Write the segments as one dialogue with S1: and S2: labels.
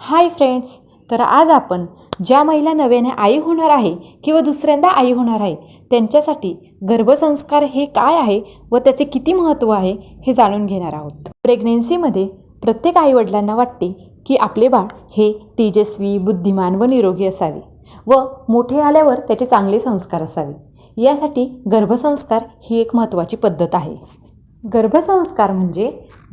S1: Hi friends तर आज आपण ज्या महिला नव्याने आई होणार आहे किंवा दुसऱ्यांदा आई होणार आहे त्यांच्यासाठी गर्भसंस्कार हे काय आहे व त्याचे किती महत्त्व आहे हे जाणून घेणार आहोत. प्रेग्नेन्सीमध्ये प्रत्येक आईवडिलांना वाटते की आपले बाळ हे तेजस्वी बुद्धिमान व निरोगी असावे व मोठे आल्यावर त्याचे चांगले संस्कार असावे. यासाठी गर्भसंस्कार ही एक महत्त्वाची पद्धत आहे. गर्भसंस्कार म्हणजे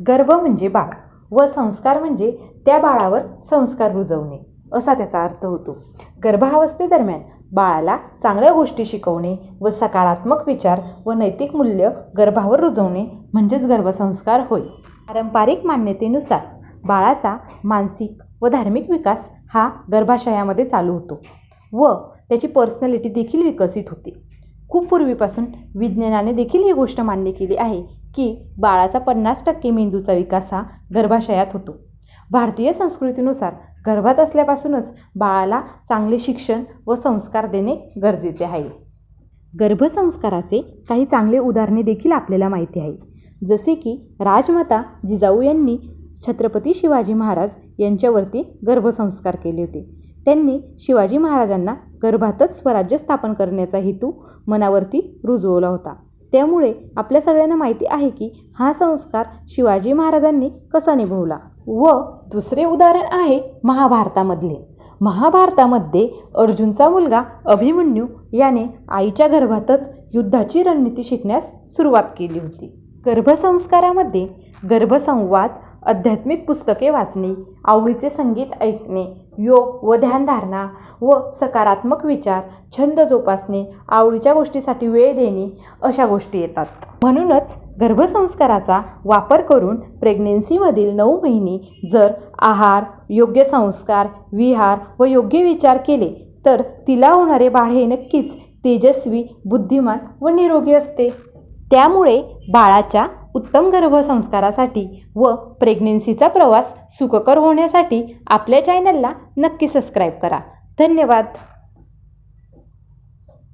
S1: गर्भ म्हणजे बाळ. व संस्कार म्हणजे त्या बाळावर संस्कार रुजवणे असा त्याचा अर्थ होतो. गर्भावस्थेदरम्यान बाळाला चांगल्या गोष्टी शिकवणे व सकारात्मक विचार व नैतिक मूल्य गर्भावर रुजवणे म्हणजेच गर्भसंस्कार होय. पारंपरिक मान्यतेनुसार बाळाचा मानसिक व धार्मिक विकास हा गर्भाशयामध्ये चालू होतो व त्याची पर्सनॅलिटी देखील विकसित होते. खूप पूर्वीपासून विज्ञानाने देखील ही गोष्ट मान्य केली आहे की बाळाचा पन्नास टक्के मेंदूचा विकास हा गर्भाशयात होतो. भारतीय संस्कृतीनुसार गर्भात असल्यापासूनच बाळाला चांगले शिक्षण व संस्कार देणे गरजेचे आहे. गर्भसंस्काराचे काही चांगले उदाहरणे देखील आपल्याला माहिती आहे. जसे की राजमाता जिजाऊ यांनी छत्रपती शिवाजी महाराज यांच्यावरती गर्भसंस्कार केले होते. त्यांनी शिवाजी महाराजांना गर्भातच स्वराज्य स्थापन करण्याचा हेतू मनावरती रुजवला होता. त्यामुळे आपल्या सगळ्यांना माहिती आहे की हा संस्कार शिवाजी महाराजांनी कसा निभवला. व दुसरे उदाहरण आहे महाभारतामधले. महाभारतामध्ये अर्जुनचा मुलगा अभिमन्यू याने आईच्या गर्भातच युद्धाची रणनीती शिकण्यास सुरुवात केली होती. गर्भसंस्कारामध्ये गर्भसंवाद आध्यात्मिक पुस्तके वाचणे आवडीचे संगीत ऐकणे योग व ध्यानधारणा व सकारात्मक विचार छंद जोपासणे आवडीच्या गोष्टीसाठी वेळ देणे अशा गोष्टी येतात. म्हणूनच गर्भसंस्काराचा वापर करून प्रेग्नेन्सीमधील नऊ महिने जर आहार योग्य संस्कार विहार व योग्य विचार केले तर तिला होणारे बाळ हे नक्कीच तेजस्वी बुद्धिमान व निरोगी असते. त्यामुळे बाळाच्या उत्तम गर्भसंस्कारासाठी व प्रेग्नेन्सीचा प्रवास सुखकर होण्यासाठी आपल्या चॅनलला नक्की सबस्क्राईब करा. धन्यवाद.